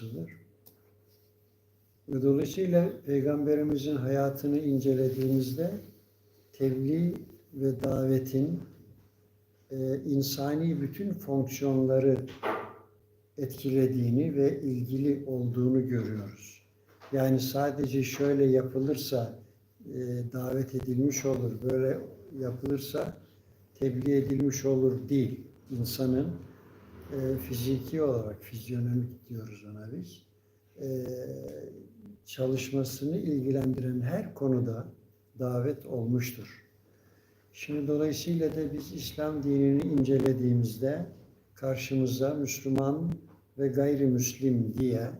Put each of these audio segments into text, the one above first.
konusudur. Ve dolayısıyla Peygamberimizin hayatını incelediğimizde tebliğ ve davetin e, insani bütün fonksiyonları etkilediğini ve ilgili olduğunu görüyoruz. Yani sadece şöyle yapılırsa e, davet edilmiş olur, böyle yapılırsa tebliğ edilmiş olur değil. İnsanın e, fiziki olarak, fizyonomik diyoruz ona biz, e, çalışmasını ilgilendiren her konuda davet olmuştur. Şimdi dolayısıyla da biz İslam dinini incelediğimizde karşımıza Müslüman ve gayrimüslim diye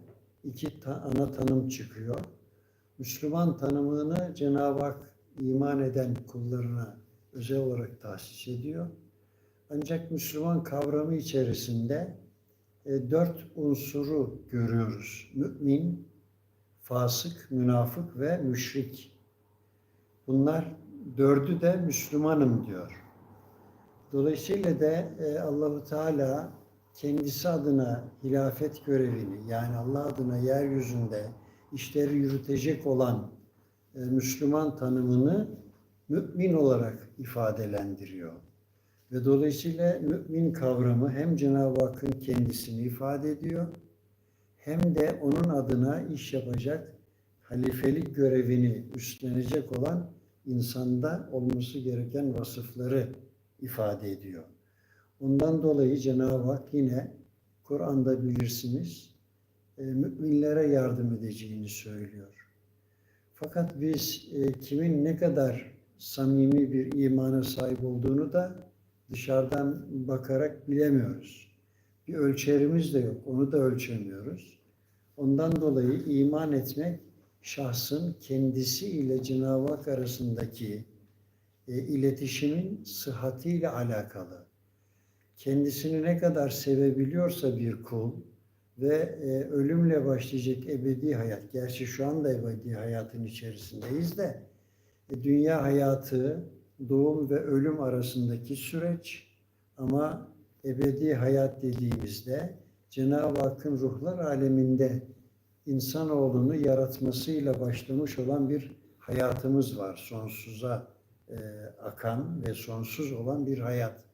iki ta- ana tanım çıkıyor. Müslüman tanımını Cenab-ı Hak iman eden kullarına özel olarak tahsis ediyor. Ancak Müslüman kavramı içerisinde e, dört unsuru görüyoruz. Mümin, fasık, münafık ve müşrik. Bunlar dördü de Müslümanım diyor. Dolayısıyla da e, Allahu Teala kendisi adına hilafet görevini yani Allah adına yeryüzünde işleri yürütecek olan e, Müslüman tanımını mümin olarak ifadelendiriyor. Ve dolayısıyla mümin kavramı hem Cenab-ı Hakk'ın kendisini ifade ediyor hem de onun adına iş yapacak halifelik görevini üstlenecek olan insanda olması gereken vasıfları ifade ediyor. Ondan dolayı Cenab-ı Hak yine Kur'an'da bilirsiniz e, müminlere yardım edeceğini söylüyor. Fakat biz e, kimin ne kadar samimi bir imana sahip olduğunu da dışarıdan bakarak bilemiyoruz. Bir ölçerimiz de yok, onu da ölçemiyoruz. Ondan dolayı iman etmek şahsın kendisi ile Cenab-ı Hak arasındaki e, iletişimin sıhhatiyle alakalı. Kendisini ne kadar sevebiliyorsa bir kul ve e, ölümle başlayacak ebedi hayat, gerçi şu anda ebedi hayatın içerisindeyiz de e, dünya hayatı doğum ve ölüm arasındaki süreç ama ebedi hayat dediğimizde Cenab-ı Hakk'ın ruhlar aleminde insanoğlunu yaratmasıyla başlamış olan bir hayatımız var. Sonsuza e, akan ve sonsuz olan bir hayat.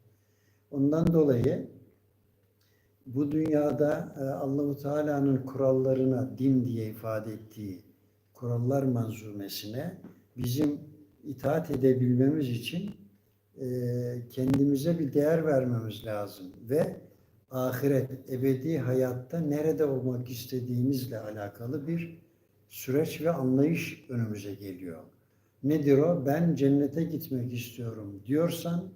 Ondan dolayı bu dünyada e, Allahu Teala'nın kurallarına din diye ifade ettiği kurallar manzumesine bizim itaat edebilmemiz için e, kendimize bir değer vermemiz lazım ve ahiret, ebedi hayatta nerede olmak istediğimizle alakalı bir süreç ve anlayış önümüze geliyor. Nedir o? Ben cennete gitmek istiyorum diyorsan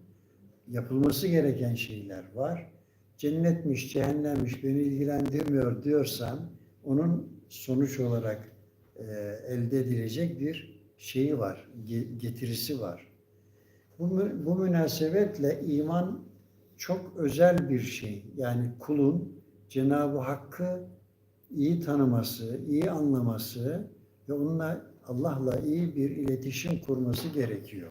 yapılması gereken şeyler var. Cennetmiş, cehennemmiş beni ilgilendirmiyor diyorsan onun sonuç olarak e, elde edilecek bir şeyi var, ge- getirisi var. Bu, bu münasebetle iman çok özel bir şey. Yani kulun Cenab-ı Hakk'ı iyi tanıması, iyi anlaması ve onunla Allah'la iyi bir iletişim kurması gerekiyor.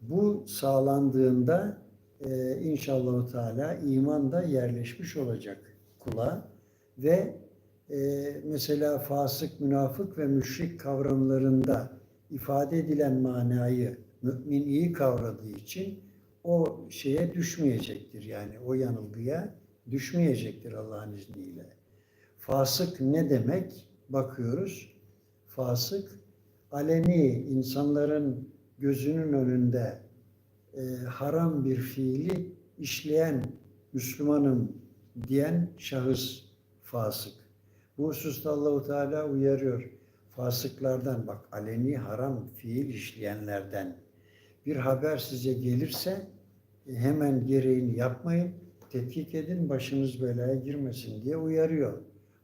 Bu sağlandığında e, inşallah Teala iman da yerleşmiş olacak kula ve e, mesela fasık, münafık ve müşrik kavramlarında ifade edilen manayı mümin iyi kavradığı için o şeye düşmeyecektir. Yani o yanılgıya düşmeyecektir Allah'ın izniyle. Fasık ne demek? Bakıyoruz. Fasık aleni insanların gözünün önünde e, haram bir fiili işleyen Müslümanım diyen şahıs fasık. Bu hususta Allahu Teala uyarıyor. Fasıklardan bak aleni haram fiil işleyenlerden bir haber size gelirse e, hemen gereğini yapmayın, tetkik edin, başınız belaya girmesin diye uyarıyor.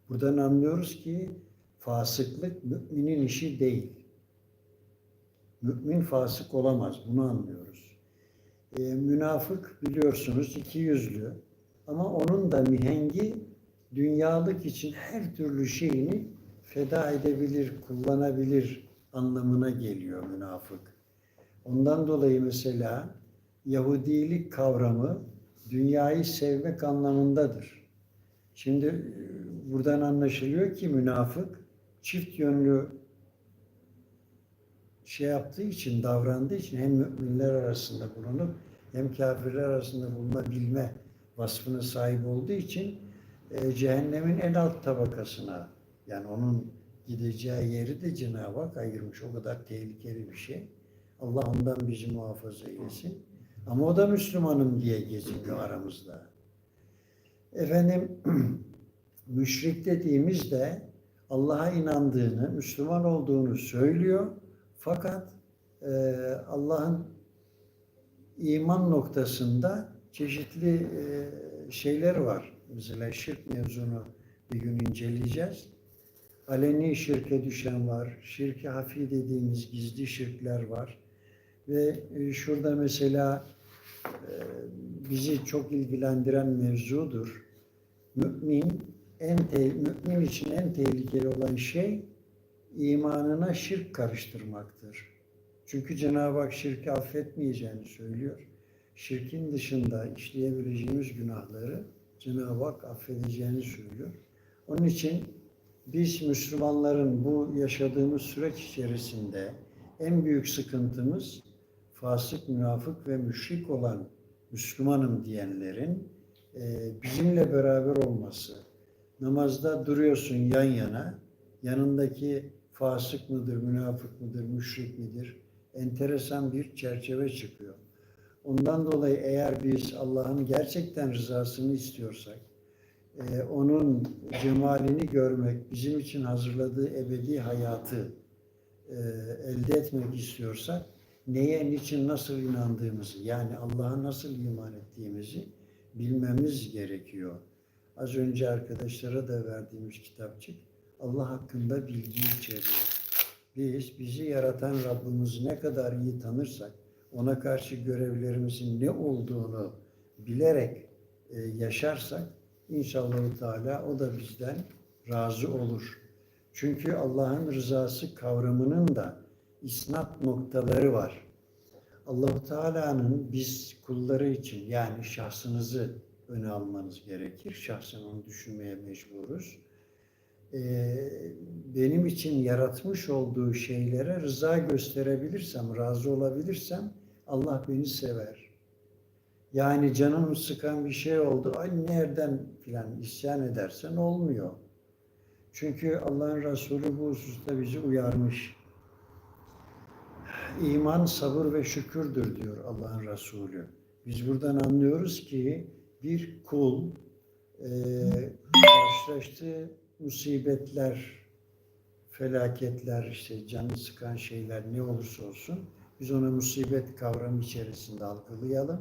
Buradan anlıyoruz ki fasıklık müminin işi değil. Mümin fasık olamaz, bunu anlıyoruz. E, münafık biliyorsunuz iki yüzlü ama onun da mihengi dünyalık için her türlü şeyini feda edebilir, kullanabilir anlamına geliyor münafık. Ondan dolayı mesela Yahudilik kavramı dünyayı sevmek anlamındadır. Şimdi e, buradan anlaşılıyor ki münafık çift yönlü şey yaptığı için, davrandığı için hem müminler arasında bulunup hem kafirler arasında bulunabilme vasfına sahip olduğu için e, cehennemin en alt tabakasına yani onun gideceği yeri de Cenab-ı Hak ayırmış. O kadar tehlikeli bir şey. Allah ondan bizi muhafaza eylesin. Ama o da Müslümanım diye geziniyor aramızda. Efendim müşrik dediğimizde Allah'a inandığını, Müslüman olduğunu söylüyor. Fakat e, Allah'ın iman noktasında çeşitli e, şeyler var. Mesela şirk mevzunu bir gün inceleyeceğiz. Aleni şirke düşen var. Şirki hafi dediğimiz gizli şirkler var. Ve e, şurada mesela e, bizi çok ilgilendiren mevzudur. Mümin en te- mümin için en tehlikeli olan şey imanına şirk karıştırmaktır. Çünkü Cenab-ı Hak şirki affetmeyeceğini söylüyor. Şirkin dışında işleyebileceğimiz günahları Cenab-ı Hak affedeceğini söylüyor. Onun için biz Müslümanların bu yaşadığımız süreç içerisinde en büyük sıkıntımız fasık, münafık ve müşrik olan Müslümanım diyenlerin e, bizimle beraber olması. Namazda duruyorsun yan yana, yanındaki fasık mıdır, münafık mıdır, müşrik midir? Enteresan bir çerçeve çıkıyor. Ondan dolayı eğer biz Allah'ın gerçekten rızasını istiyorsak, e, onun cemalini görmek, bizim için hazırladığı ebedi hayatı e, elde etmek istiyorsak, neye, niçin, nasıl inandığımızı, yani Allah'a nasıl iman ettiğimizi bilmemiz gerekiyor. Az önce arkadaşlara da verdiğimiz kitapçık Allah hakkında bilgi içeriyor. Biz bizi yaratan Rabbimizi ne kadar iyi tanırsak, ona karşı görevlerimizin ne olduğunu bilerek e, yaşarsak inşallah Teala o da bizden razı olur. Çünkü Allah'ın rızası kavramının da isnat noktaları var. Allahu Teala'nın biz kulları için yani şahsınızı öne almanız gerekir. Şahsen onu düşünmeye mecburuz. Ee, benim için yaratmış olduğu şeylere rıza gösterebilirsem, razı olabilirsem Allah beni sever. Yani canım sıkan bir şey oldu, ay nereden filan isyan edersen olmuyor. Çünkü Allah'ın Resulü bu hususta bizi uyarmış. İman, sabır ve şükürdür diyor Allah'ın Resulü. Biz buradan anlıyoruz ki bir kul e, karşılaştığı musibetler, felaketler, işte canı sıkan şeyler ne olursa olsun biz ona musibet kavramı içerisinde algılayalım.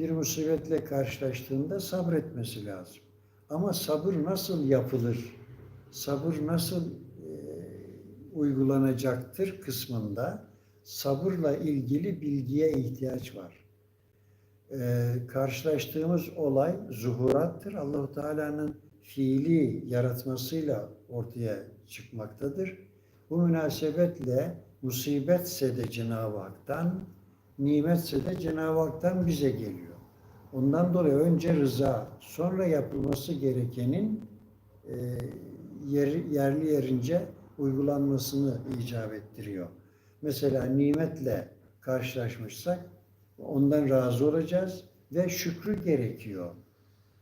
Bir musibetle karşılaştığında sabretmesi lazım. Ama sabır nasıl yapılır? Sabır nasıl e, uygulanacaktır kısmında sabırla ilgili bilgiye ihtiyaç var. Ee, karşılaştığımız olay zuhurattır. Allahu Teala'nın fiili yaratmasıyla ortaya çıkmaktadır. Bu münasebetle musibetse de Cenab-ı Hak'tan, nimetse de Cenab-ı Hak'tan bize geliyor. Ondan dolayı önce rıza, sonra yapılması gerekenin e, yer, yerli yerince uygulanmasını icap ettiriyor. Mesela nimetle karşılaşmışsak ondan razı olacağız ve şükrü gerekiyor.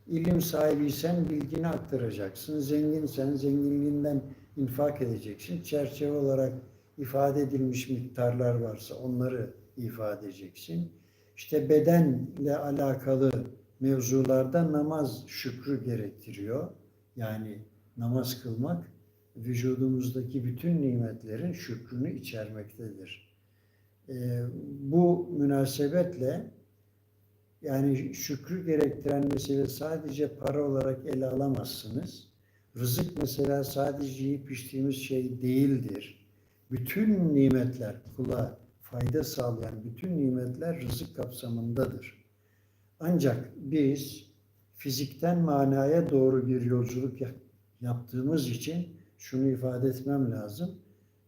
İlim sahibiysen bilgini aktaracaksın. Zenginsen zenginliğinden infak edeceksin. Çerçeve olarak ifade edilmiş miktarlar varsa onları ifade edeceksin. İşte bedenle alakalı mevzularda namaz şükrü gerektiriyor. Yani namaz kılmak vücudumuzdaki bütün nimetlerin şükrünü içermektedir. Ee, bu münasebetle yani şükrü gerektiren mesele sadece para olarak ele alamazsınız. Rızık mesela sadece yiyip içtiğimiz şey değildir. Bütün nimetler, kula fayda sağlayan bütün nimetler rızık kapsamındadır. Ancak biz fizikten manaya doğru bir yolculuk yaptığımız için şunu ifade etmem lazım.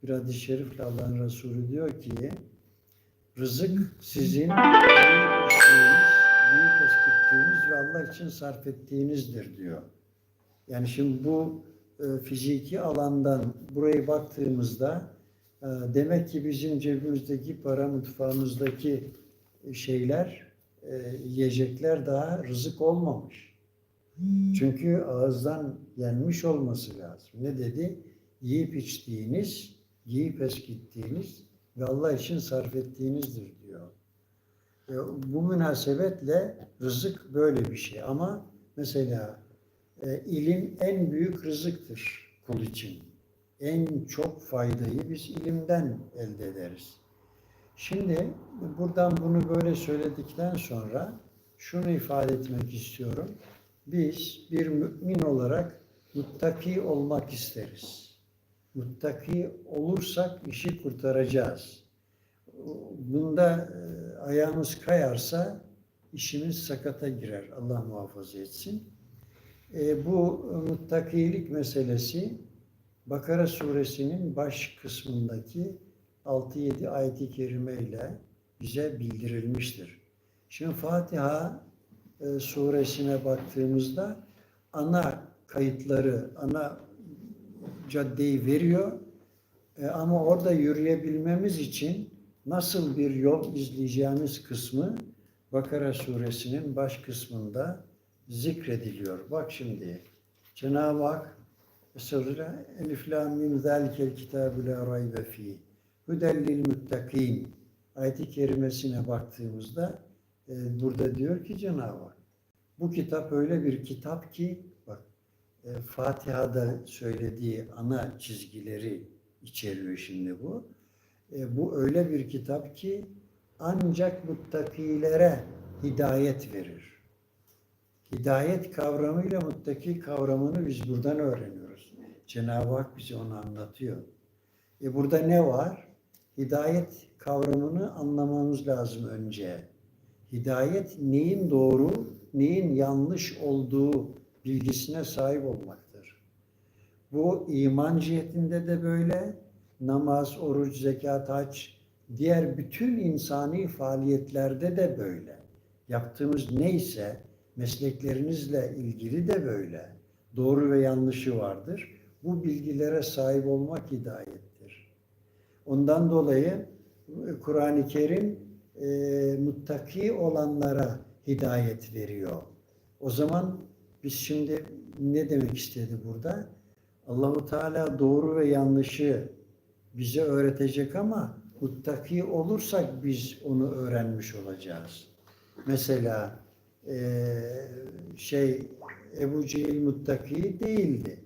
Bir hadis-i şerifle Allah'ın Resulü diyor ki rızık sizin yiyip eskittiğiniz ve Allah için sarf ettiğinizdir diyor. Yani şimdi bu e, fiziki alandan buraya baktığımızda demek ki bizim cebimizdeki para, mutfağımızdaki şeyler, e, yiyecekler daha rızık olmamış. Çünkü ağızdan yenmiş olması lazım. Ne dedi? Yiyip içtiğiniz, giyip eskittiğiniz ve Allah için sarf ettiğinizdir diyor. E, bu münasebetle rızık böyle bir şey. Ama mesela e, ilim en büyük rızıktır kul için. En çok faydayı biz ilimden elde ederiz. Şimdi buradan bunu böyle söyledikten sonra şunu ifade etmek istiyorum. Biz bir mümin olarak muttaki olmak isteriz. Muttaki olursak işi kurtaracağız. Bunda e, ayağımız kayarsa işimiz sakata girer. Allah muhafaza etsin. E, bu muttakilik meselesi Bakara suresinin baş kısmındaki 6-7 ayet-i kerime ile bize bildirilmiştir. Şimdi Fatiha e, suresine baktığımızda ana kayıtları, ana caddeyi veriyor. E, ama orada yürüyebilmemiz için nasıl bir yol izleyeceğimiz kısmı Bakara suresinin baş kısmında zikrediliyor. Bak şimdi Cenab-ı Hak Estağfirullah. Elif la mim zalikel kitabu la raybe fi. Huden lil muttakin. Ayet-i kerimesine baktığımızda e, burada diyor ki Cenab-ı Hak bu kitap öyle bir kitap ki bak e, Fatiha'da söylediği ana çizgileri içeriyor şimdi bu. E, bu öyle bir kitap ki ancak muttakilere hidayet verir. Hidayet kavramıyla muttaki kavramını biz buradan öğreniyoruz. Cenab-ı Hak bize onu anlatıyor. E burada ne var? Hidayet kavramını anlamamız lazım önce. Hidayet neyin doğru, neyin yanlış olduğu bilgisine sahip olmaktır. Bu iman cihetinde de böyle, namaz, oruç, zekat, hac, diğer bütün insani faaliyetlerde de böyle. Yaptığımız neyse, mesleklerinizle ilgili de böyle. Doğru ve yanlışı vardır. Bu bilgilere sahip olmak hidayettir. Ondan dolayı Kur'an-ı Kerim e, muttaki olanlara hidayet veriyor. O zaman biz şimdi ne demek istedi burada? Allahu Teala doğru ve yanlışı bize öğretecek ama muttaki olursak biz onu öğrenmiş olacağız. Mesela e, şey Ebu Cehil muttaki değildi.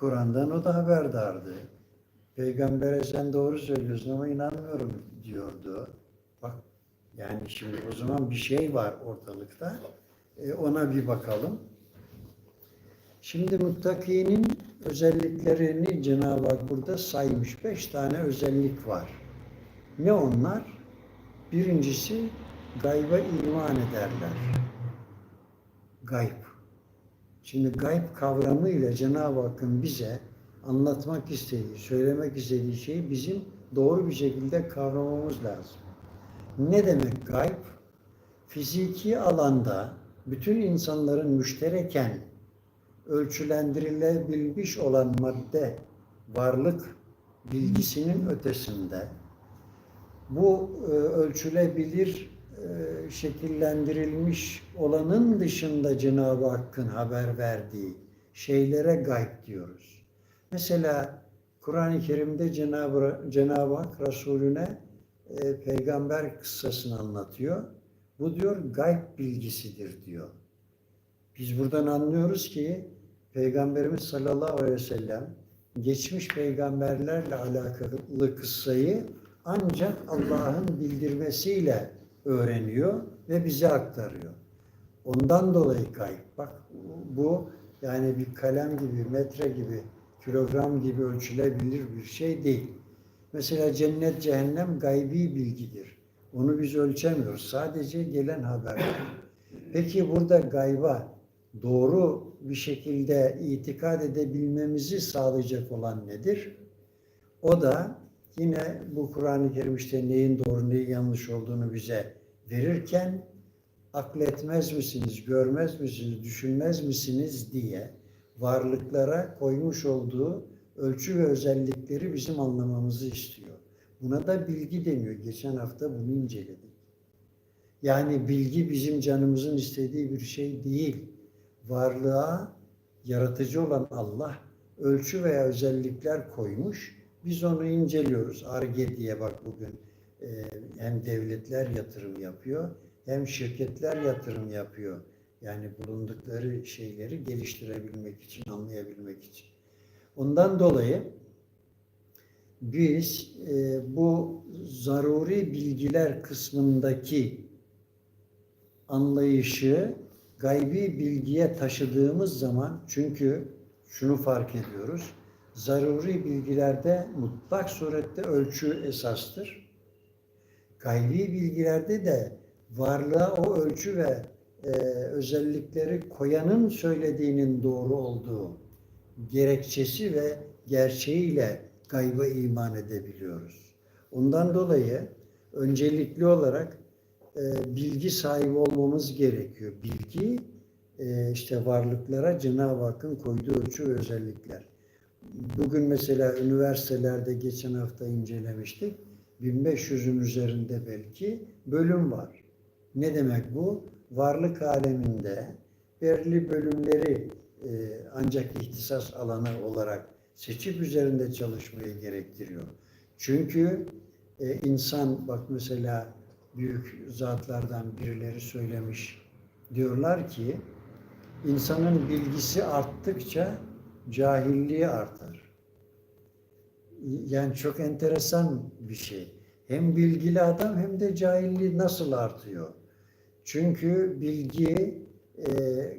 Kur'an'dan o da haberdardı. Peygamber'e sen doğru söylüyorsun ama inanmıyorum diyordu. Bak yani şimdi o zaman bir şey var ortalıkta. E, ona bir bakalım. Şimdi muttakinin özelliklerini Cenab-ı Hak burada saymış. Beş tane özellik var. Ne onlar? Birincisi gayba iman ederler. Gayb. Şimdi gayb kavramı ile Cenab-ı Hakk'ın bize anlatmak istediği, söylemek istediği şeyi bizim doğru bir şekilde kavramamız lazım. Ne demek gayb? Fiziki alanda bütün insanların müştereken ölçülendirilebilmiş olan madde, varlık bilgisinin ötesinde bu e, ölçülebilir şekillendirilmiş olanın dışında Cenab-ı Hakk'ın haber verdiği şeylere gayb diyoruz. Mesela Kur'an-ı Kerim'de Cenab-ı Cenab Hak Resulüne e, peygamber kıssasını anlatıyor. Bu diyor gayb bilgisidir diyor. Biz buradan anlıyoruz ki Peygamberimiz sallallahu aleyhi ve sellem geçmiş peygamberlerle alakalı kıssayı ancak Allah'ın bildirmesiyle öğreniyor ve bize aktarıyor. Ondan dolayı kayıp. Bak bu yani bir kalem gibi, metre gibi, kilogram gibi ölçülebilir bir şey değil. Mesela cennet, cehennem gaybi bilgidir. Onu biz ölçemiyoruz. Sadece gelen haber. Peki burada gayba doğru bir şekilde itikad edebilmemizi sağlayacak olan nedir? O da yine bu Kur'an-ı Kerim işte neyin doğru neyin yanlış olduğunu bize verirken akletmez misiniz, görmez misiniz, düşünmez misiniz diye varlıklara koymuş olduğu ölçü ve özellikleri bizim anlamamızı istiyor. Buna da bilgi deniyor. Geçen hafta bunu inceledik. Yani bilgi bizim canımızın istediği bir şey değil. Varlığa yaratıcı olan Allah ölçü veya özellikler koymuş. Biz onu inceliyoruz. Arge diye bak bugün e, hem devletler yatırım yapıyor hem şirketler yatırım yapıyor. Yani bulundukları şeyleri geliştirebilmek için, anlayabilmek için. Ondan dolayı biz e, bu zaruri bilgiler kısmındaki anlayışı gaybi bilgiye taşıdığımız zaman çünkü şunu fark ediyoruz. Zaruri bilgilerde mutlak surette ölçü esastır. Gaybi bilgilerde de varlığa o ölçü ve e, özellikleri koyanın söylediğinin doğru olduğu gerekçesi ve gerçeğiyle gayba iman edebiliyoruz. Ondan dolayı öncelikli olarak e, bilgi sahibi olmamız gerekiyor. Bilgi e, işte varlıklara Cenab-ı Hakk'ın koyduğu ölçü ve özellikler. Bugün mesela üniversitelerde geçen hafta incelemiştik. 1500'ün üzerinde belki bölüm var. Ne demek bu? Varlık aleminde belirli bölümleri e, ancak ihtisas alanı olarak seçip üzerinde çalışmayı gerektiriyor. Çünkü e, insan bak mesela büyük zatlardan birileri söylemiş. Diyorlar ki insanın bilgisi arttıkça cahilliği artar. Yani çok enteresan bir şey. Hem bilgili adam hem de cahilliği nasıl artıyor? Çünkü bilgi e,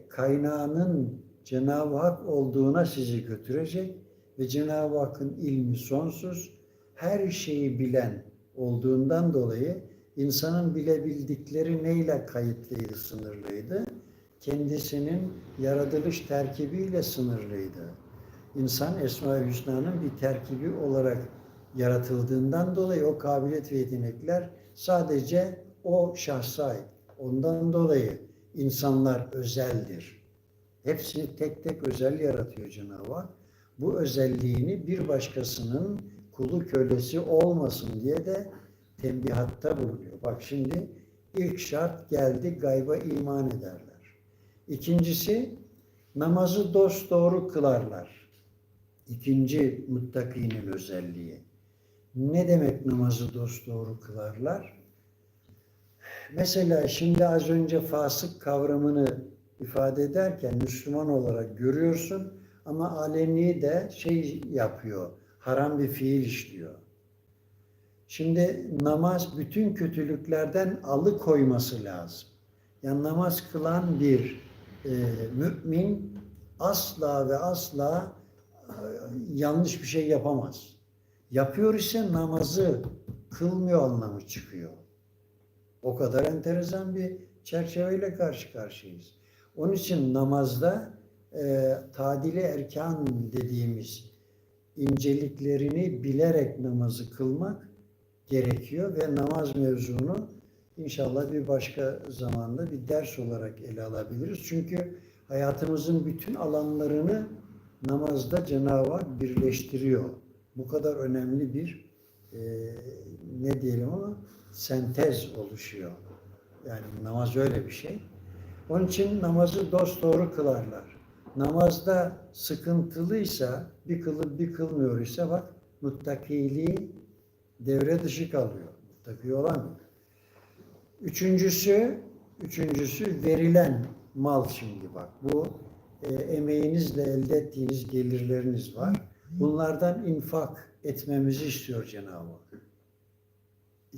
kaynağının Cenab-ı Hak olduğuna sizi götürecek ve Cenab-ı Hakk'ın ilmi sonsuz, her şeyi bilen olduğundan dolayı insanın bilebildikleri neyle kayıtlıydı, sınırlıydı? Kendisinin yaratılış terkibiyle sınırlıydı. İnsan Esma-i Hüsna'nın bir terkibi olarak yaratıldığından dolayı o kabiliyet ve yetenekler sadece o şahsa ait. Ondan dolayı insanlar özeldir. Hepsini tek tek özel yaratıyor Cenab-ı Hak. Bu özelliğini bir başkasının kulu kölesi olmasın diye de tembihatta bulunuyor. Bak şimdi ilk şart geldi gayba iman ederler. İkincisi namazı dost doğru kılarlar. İkinci muttakinin özelliği. Ne demek namazı dost doğru kılarlar? Mesela şimdi az önce fasık kavramını ifade ederken Müslüman olarak görüyorsun ama aleni de şey yapıyor, haram bir fiil işliyor. Şimdi namaz bütün kötülüklerden alıkoyması lazım. Yani namaz kılan bir e, mümin asla ve asla yanlış bir şey yapamaz. Yapıyor ise namazı kılmıyor anlamı çıkıyor. O kadar enteresan bir çerçeveyle karşı karşıyayız. Onun için namazda e, tadili erkan dediğimiz inceliklerini bilerek namazı kılmak gerekiyor ve namaz mevzunu inşallah bir başka zamanda bir ders olarak ele alabiliriz. Çünkü hayatımızın bütün alanlarını namazda Cenab-ı Hak birleştiriyor. Bu kadar önemli bir e, ne diyelim ama sentez oluşuyor. Yani namaz öyle bir şey. Onun için namazı dost doğru kılarlar. Namazda sıkıntılıysa bir kılıp bir kılmıyor ise bak muttakiliği devre dışı kalıyor. Muttaki olamıyor. Üçüncüsü, üçüncüsü verilen mal şimdi bak. Bu e, emeğinizle elde ettiğiniz gelirleriniz var. Bunlardan infak etmemizi istiyor Cenab-ı Hak.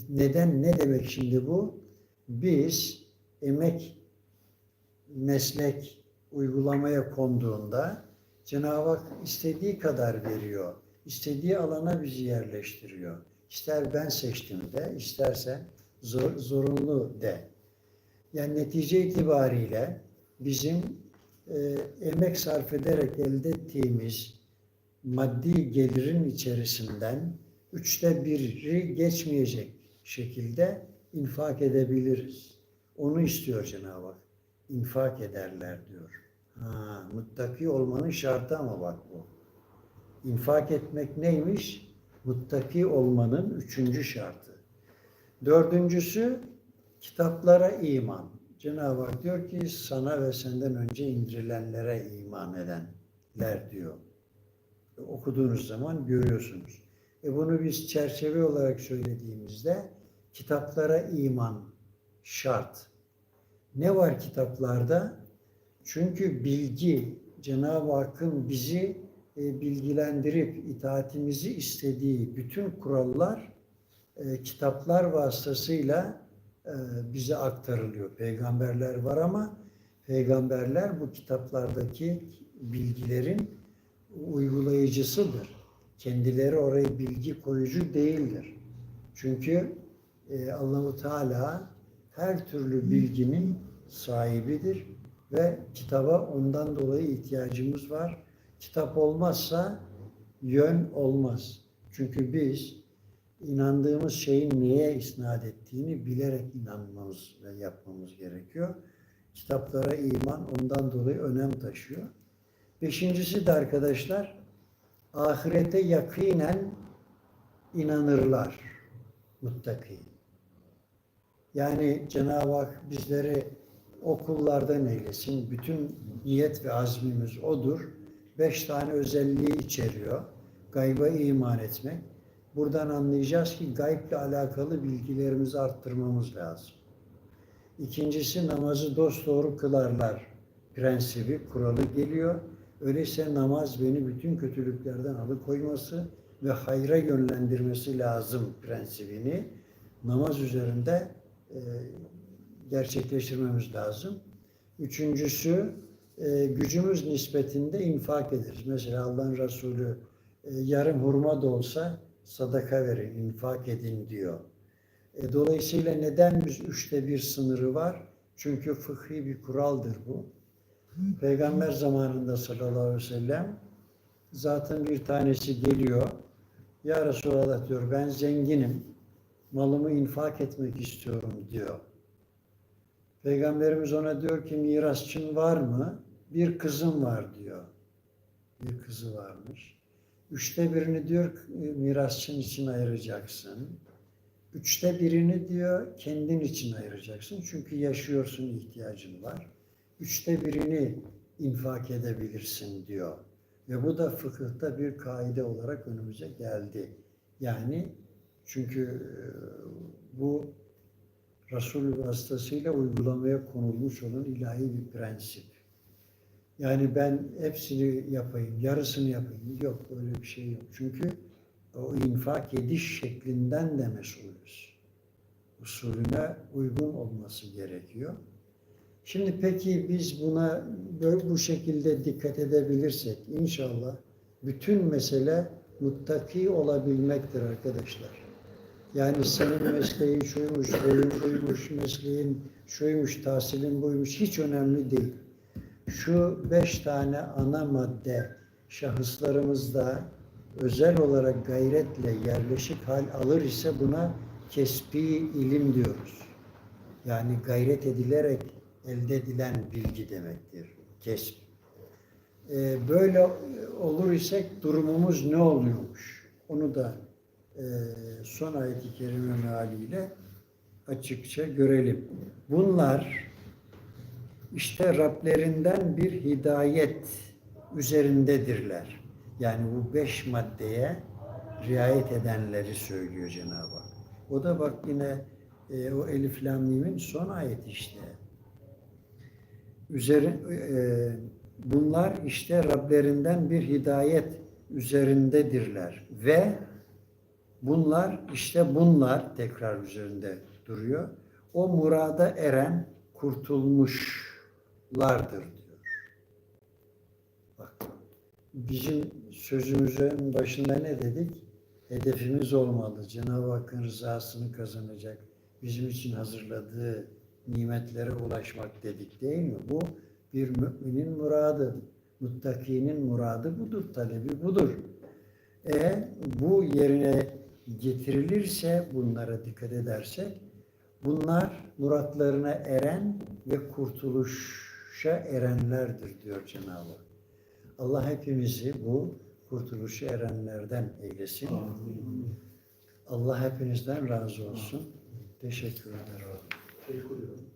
Neden, ne demek şimdi bu? Biz emek, meslek uygulamaya konduğunda Cenab-ı Hak istediği kadar veriyor. İstediği alana bizi yerleştiriyor. İster ben seçtim de, isterse zor, zorunlu de. Yani netice itibariyle bizim e, emek sarf ederek elde ettiğimiz maddi gelirin içerisinden üçte biri geçmeyecek şekilde infak edebiliriz. Onu istiyor Cenab-ı Hak. İnfak ederler diyor. Ha, muttaki olmanın şartı ama bak bu. İnfak etmek neymiş? Muttaki olmanın üçüncü şartı. Dördüncüsü kitaplara iman. Cenab-ı Hak diyor ki sana ve senden önce indirilenlere iman edenler diyor. Okuduğunuz zaman görüyorsunuz. E bunu biz çerçeve olarak söylediğimizde kitaplara iman şart. Ne var kitaplarda? Çünkü bilgi, Cenab-ı Hakk'ın bizi e, bilgilendirip itaatimizi istediği bütün kurallar e, kitaplar vasıtasıyla e, bize aktarılıyor. Peygamberler var ama peygamberler bu kitaplardaki bilgilerin uygulayıcısıdır. Kendileri oraya bilgi koyucu değildir. Çünkü e, Allahu Teala her türlü bilginin sahibidir ve kitaba ondan dolayı ihtiyacımız var. Kitap olmazsa yön olmaz. Çünkü biz inandığımız şeyin neye isnat ettiğini bilerek inanmamız ve yapmamız gerekiyor. Kitaplara iman ondan dolayı önem taşıyor. Beşincisi de arkadaşlar ahirete yakinen inanırlar muttaki. Yani Cenab-ı Hak bizleri okullardan eylesin. Bütün niyet ve azmimiz odur. Beş tane özelliği içeriyor. Gayba iman etmek. Buradan anlayacağız ki gayble alakalı bilgilerimizi arttırmamız lazım. İkincisi namazı dosdoğru kılarlar prensibi, kuralı geliyor. Öyleyse namaz beni bütün kötülüklerden alıkoyması ve hayra yönlendirmesi lazım prensibini namaz üzerinde e, gerçekleştirmemiz lazım. Üçüncüsü e, gücümüz nispetinde infak ederiz. Mesela Allah'ın Resulü e, yarım hurma da olsa sadaka verin, infak edin diyor. E, dolayısıyla neden biz üçte bir sınırı var? Çünkü fıkhi bir kuraldır bu. Peygamber zamanında sallallahu aleyhi ve sellem zaten bir tanesi geliyor. Ya Resulallah diyor ben zenginim. Malımı infak etmek istiyorum diyor. Peygamberimiz ona diyor ki mirasçın var mı? Bir kızım var diyor. Bir kızı varmış. Üçte birini diyor mirasçın için ayıracaksın. Üçte birini diyor kendin için ayıracaksın. Çünkü yaşıyorsun ihtiyacın var. Üçte birini infak edebilirsin diyor. Ve bu da fıkıhta bir kaide olarak önümüze geldi. Yani çünkü e, bu Resul vasıtasıyla uygulamaya konulmuş olan ilahi bir prensip. Yani ben hepsini yapayım, yarısını yapayım. Yok öyle bir şey yok. Çünkü o infak ediş şeklinden de mesulüz. Usulüne uygun olması gerekiyor. Şimdi peki biz buna böyle bu şekilde dikkat edebilirsek inşallah bütün mesele muttaki olabilmektir arkadaşlar. Yani senin mesleğin şuymuş, boyun buymuş, mesleğin şuymuş, tahsilin buymuş hiç önemli değil. Şu beş tane ana madde şahıslarımızda özel olarak gayretle yerleşik hal alır ise buna kesbi ilim diyoruz. Yani gayret edilerek elde edilen bilgi demektir. Kesb. Ee, böyle olur isek durumumuz ne oluyormuş? Onu da e, son ayet-i kerime mealiyle açıkça görelim. Bunlar işte Rablerinden bir hidayet üzerindedirler. Yani bu beş maddeye riayet edenleri söylüyor Cenab-ı Hak. O da bak yine e, o Elif Lam Mim'in son ayeti işte. Üzeri, e, bunlar işte Rablerinden bir hidayet üzerindedirler ve bunlar işte bunlar tekrar üzerinde duruyor. O murada eren kurtulmuşlardır diyor. Bak bizim sözümüzün başında ne dedik? Hedefimiz olmalı. Cenab-ı Hakk'ın rızasını kazanacak. Bizim için hazırladığı nimetlere ulaşmak dedik değil mi? Bu bir müminin muradı. Muttakinin muradı budur, talebi budur. E bu yerine getirilirse, bunlara dikkat edersek, bunlar muratlarına eren ve kurtuluş kurtuluşa erenlerdir diyor Cenab-ı Hak. Allah hepimizi bu kurtuluşa erenlerden eylesin. Allah hepinizden razı olsun. Teşekkür ederim. Şey kuruyorum.